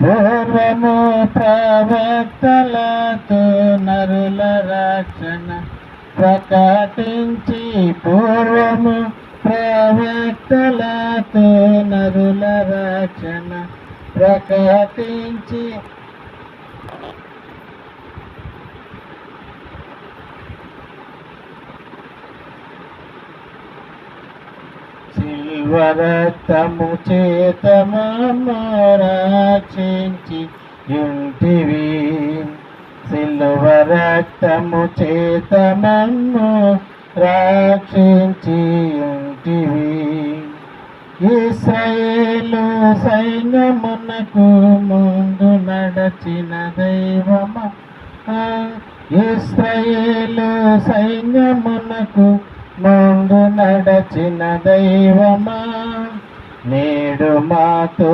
పూర్వము ప్రవక్తలతో నరుల రక్షణ ప్రకటించి పూర్వము ప్రవక్తలతో నరుల రక్షణ ప్రకటించి సిల్వరతము చేతమము ఇంటివి సిల్వ రక్తము చేతమము రక్షించి ఇంటివి ఇస్రాయేలు సైన్యమునకు ముందు నడచిన దైవమా. ఇస్రాయేలు సైన్యమునకు ముందు నడచిన దైవమా. నేడు మాతో